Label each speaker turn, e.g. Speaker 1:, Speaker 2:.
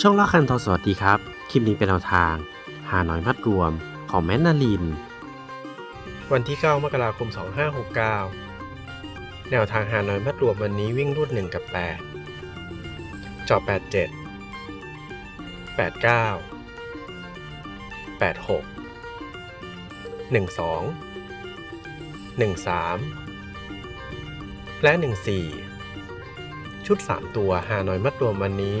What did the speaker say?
Speaker 1: ช่องละคันทอสวัสดีครับ คลิปนี้เป็นแนวทาง หาหน้อยมัดรวมของแมนนาลิน วันที่ 9 มกราคม 2569 แนวทางหาหน้อยมัดรวมวันนี้วิ่งรูด1 กับ 8 จอ 87 89 86 12 13 และ 14 ชุด 3 ตัวหาหน้อยมัดรวมวันนี้